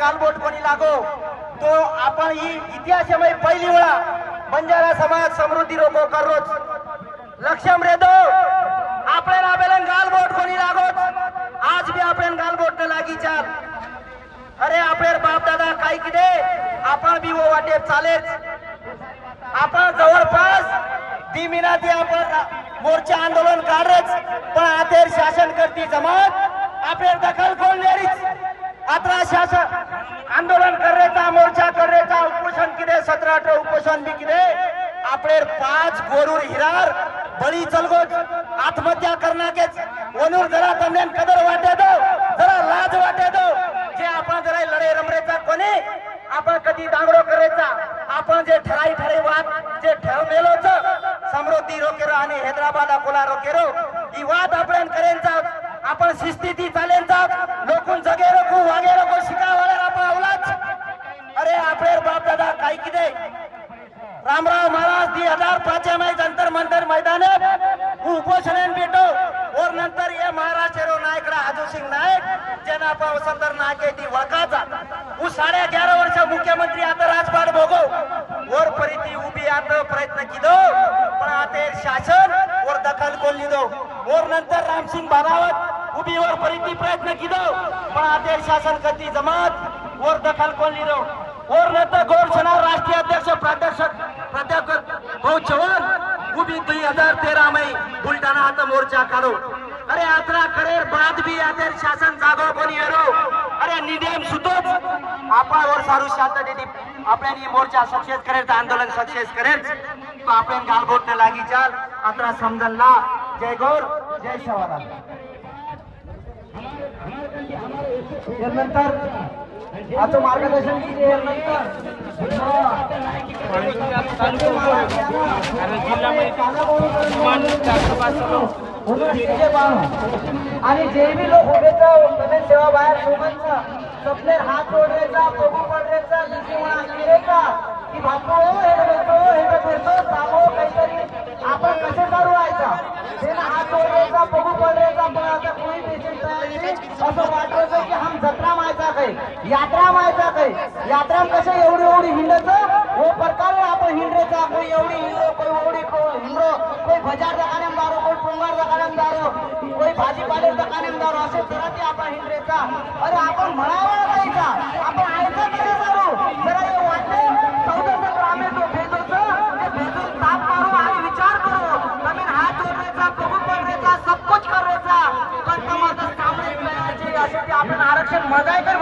गालबोट कोणी लागो तो आपण ही इतिहासामध्ये पहिली वेळा बंजारा समाज समृद्धी रोको करोच. लक्षम रेदो दो आपण आपल्याला गालबोट कोणी लागोच. आज बी आपण गालबोट न लागी चाल. अरे आपले बाप दादा काय किदे? आपण बी वो वाटेप चालेच. आपण जवळपास ती मिनाती आपण मोर्चा आंदोलन काढच पण आतेर शासन करती जमात आपले दखल कोण आता शासन आंदोलन करण्याचा मोर्चा करण्याचा उपोषण किदे सतरा अठरा उपोषण बी किदे आपले पाच गोरूर हिरार बळी चलगोच आत्महत्या करण्याकेच वनूर जरा तमल्यान कदर वाटे दो जरा लाज वाटे दो. जे आपण जरा लढे रमरेचा कोणी आपण कधी दांगडो करायचा आपण जे ठराई ठराई वाद जे ठरवलेलोच समृद्धी रोकेरो आणि हैदराबाद अकोला रोकेरो ही वाद आपण करेंचा आपण शिस्तीती चालेंचा लोकून जगे रोखू रामराव महाराज दी हजार पाच में जंतर मंतर मैदान उपोषण भेटो. और नंतर ये महाराष्ट्र नायकडा राजू सिंग नायक जेना आपण वसंतर नायक ती वळखाचा उ साडे ग्यारह वर्ष मुख्यमंत्री आता राजपाट भोगो. वर परिती उभी आता प्रयत्न किदो पण आता शासन वर दखल कोण लिदो. और नंतर रामसिंग बारावत उभी वर परिती प्रयत्न किदो पण आता शासन कती जमात वर दखल कोण लिदो. और नंतर गोरसेना राष्ट्रीय अध्यक्ष प्राध्यक्ष प्राध्यापक भाऊ चव्हाण उभी दुई हजार तेरा मै बुलढाणा आता मोर्चा काढो. अरे यात्रा करेर बाद भी आतेर शासन जागो पण येरो अरे निदेम सुतोच. आपण वर सारू शांत दिली आपल्यानी मोर्चा सक्सेस करेल आंदोलन सक्सेस करेल. तो आपण गालबोट न लागी चाल. आता समजल ना? जय गौर जय शवाला त्यानंतर आता मार्गदर्शन आणि जे बी लोक उभे सेवा बाहेर लोकांचा सपने हात ओढायचा प्रभू पडण्याचा दुसरी म्हणा केलेचा की बापू हे देतो हे देतो सांगो काहीतरी आपण कसे करू व्हायचा त्यानं हात जोडायचा बघू पडायचा पण आता कोणी पेशंट असं वाटायचं की हम जत्रा मायचा काही यात्रा मायचा काही? यात्रा कसं एवढी एवढी हिंडत? हो प्रकारे आपण हिंडरेचा कोई एवढी हिंडो कोई एवढी को- हिंडो कोई बाजार दुकाने दारो कोई पोंगार दुकाने दारो कोई भाजीपाले दुकाने दारो असे जरा ते आपण हिंडरेचा अरे आपण म्हणावा जायचा आपण ऐकत नाही करू जरा हे ते ताप मारू आणि विचार करू. जमीन हात जोडण्याचा सब कुछ करायचा पण तुम्हाला सामने असे ते आपण आरक्षण मजाय कर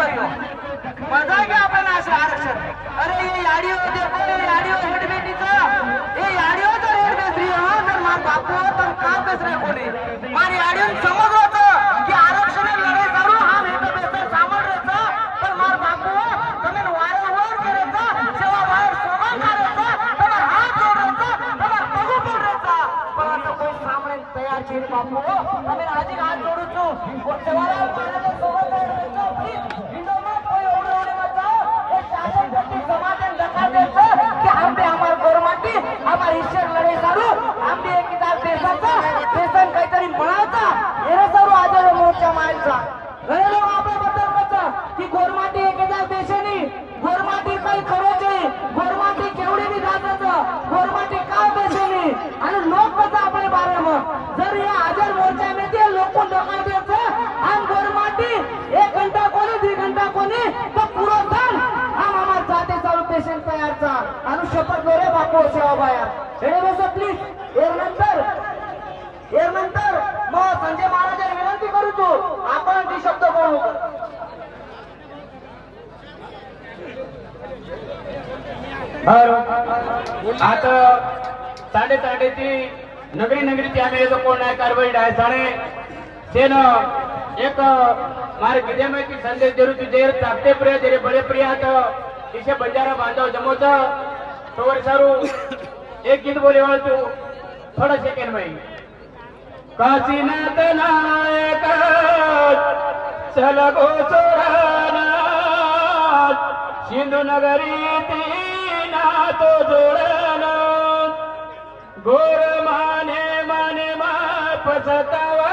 ইনশাআল্লাহ আমি शपथ लो रे बापू बाया हेडे बस प्लीज एक नंतर. एक नंतर. मग संजय महाराजांना विनंती करू तू. आपण ती शब्द बोलू. आता साडे साडेची नगरी नगरीची आम्ही जो कोण आहे? कारवाई आहे साडे. सेन एक मारे किती माहिती संदेश देऊ तुझे. चापते प्रिय तेरे बडे प्रिय आता बंजारा बांधव जमोच तोवर सारू एक गीत बोले वळ तू थोडा सेकंड माही काशीनाथ नायक चल गो सोडाना सिंधू नगरी तीना तो जोडना गोर माने माने मा पसतावा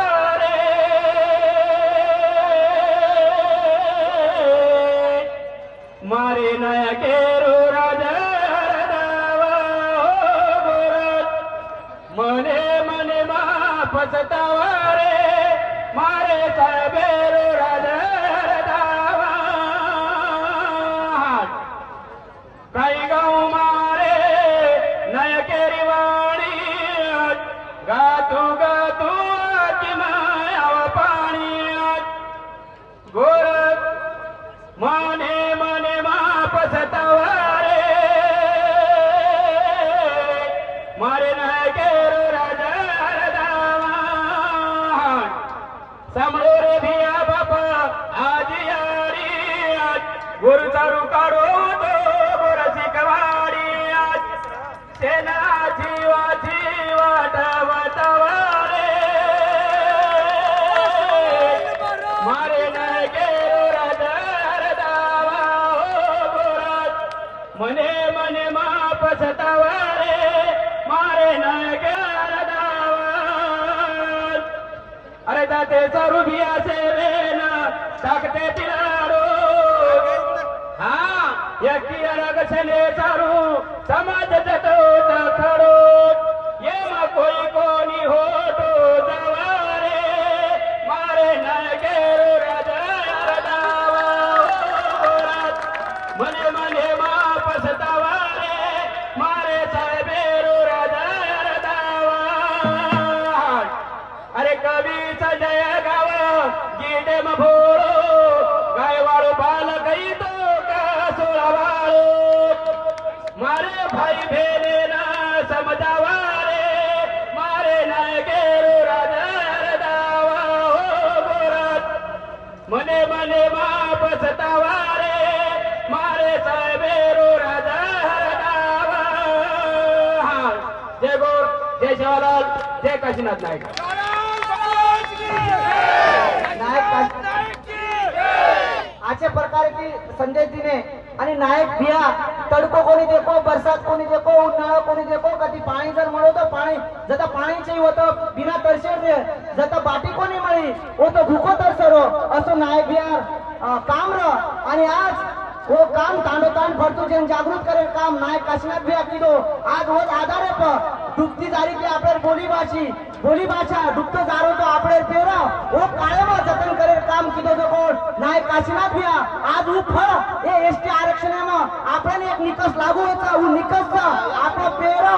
अरे जाते चारू भी असे ना टाकते तिलारो हा यकी अरगसने चारू समाज जतो खडो मने मने माप सतावा मारे साहेबेरो राजा दावा जय गोर जय शिवालाल जय काशीनाथ नाईक. नायक अशा प्रकार की संदेश दिने आणि नायक भिया तडको कोणी देखो बरसात कोणी देखो उन्हाळा कोणी देखो कधी पाणी जर म्हणो पाणी जता पाणीचे होतं बिना तरशे रे जता बाटी कोणी मळी वो तो तर सरो असो नायक भिया काम र आणि आज वो काम तांडो तांड भरतो जन जागृत काम नायक काशीनाथ भिया किदो आज वो आधारे प. ডুবতি তারিখে আপনার বলি ভাষি বলি ভাষা ডুবতে জারো তো আপনার পেরা ও কায়েমা जतन करे काम किदो तो कोण? नाही काशीनाथ भैया आज उ फळ ए एसटी आरक्षणानं आपण एक निकष लागू होता उ निकषचा आपला पेरा.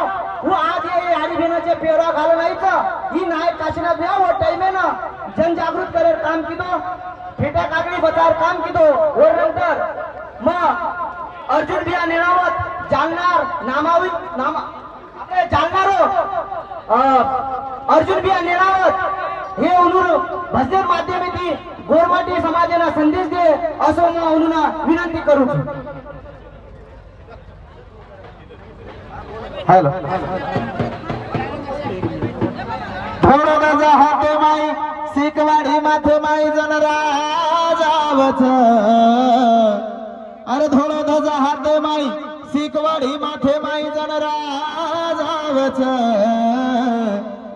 उ आज हे हरिभिनाचे पेरा घालून यायचा ही नाही काशीनाथ भैया व टाइमेनं जनजागृत करे काम किदो फेटा कागडी बचार काम किदो वर नंतर मग अर्जुन भैया निळावत जालनार नामावी नामा चालणार. अर्जुन बिया निळावत हे उलूर भजन माध्यमेती गोरमाटी समाजाला संदेश दे असं मी उलूना विनंती करू. हॅलो. थोडं हाते माई शिकवाडी माथे माई जन राजावच अरे थोडं धजा हाते माई शिकवाडी माथे माई जन राजावच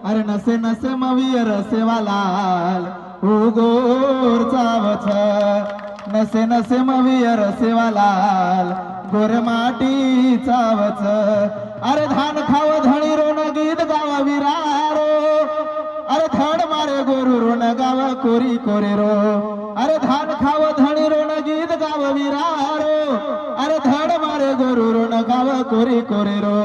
अरे नसे नसे मवीर सेवालाल उगोर चावच नसे नसे मवीर सेवालाल गोर माटी चावच अरे धान खाव धणी रोन गीत गाव विरारो. अरे धड मारे गोरु रोन गाव कोरी कोरे रो अरे धान खाव धणी रोन गीत गाव विरारो. अरे धड मारे गोरू रोन गाव कोरी कोरे रो.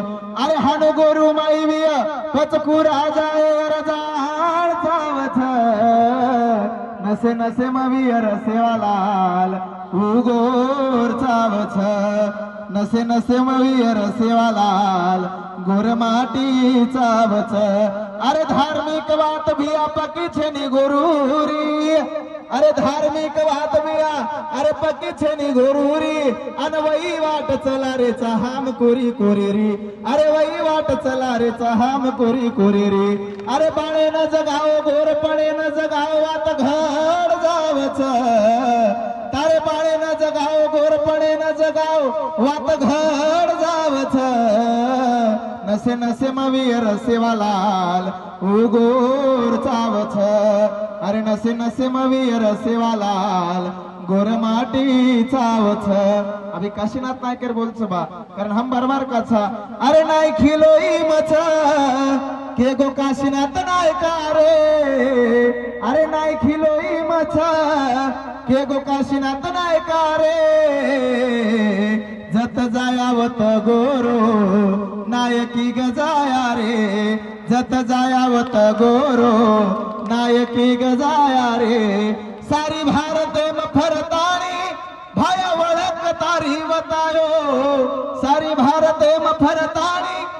अरे हान गोरू माई विय पचकू राजा रजाळ चावच नसे नसे मवियर सेवालाल उगोर चावछ नसे नसे मवियर सेवालाल गोरमाटी चावच अरे धार्मिक वात भिया पकी छेनी गुरुरी अरे धार्मिक वात मिळा. अरे पकी छेनी अन वही वाट चला रे चहाम कोरी कोरी री अरे वही वाट चला रे चहाम कोरी कोरी री अरे बाळे न जगाव गोरपणे न जगाव वात घर जावच. तारे बाळे न जगाव गोरपणे न जगाव वात घर जावच. नसे नसे मवीर सेवालाल उगोर चावच. अरे नसे नसे मवीर सेवालाल गोर माटी चावछ अभी काशीनाथ नायकर बोलच बा कारण हम बरबार काछा अरे नाय खिलोई मच. के गो काशीनाथ नायका रे अरे नाय खिलोई मच. के गो काशीनाथ नायका रे जत जायावत गोरो नायकी गजाया रे. जत जायावत गोरो नायकी गजाया रे. सारी भारत फरताणी भाया वळक तारी वतायो. सारी भारत फरताणी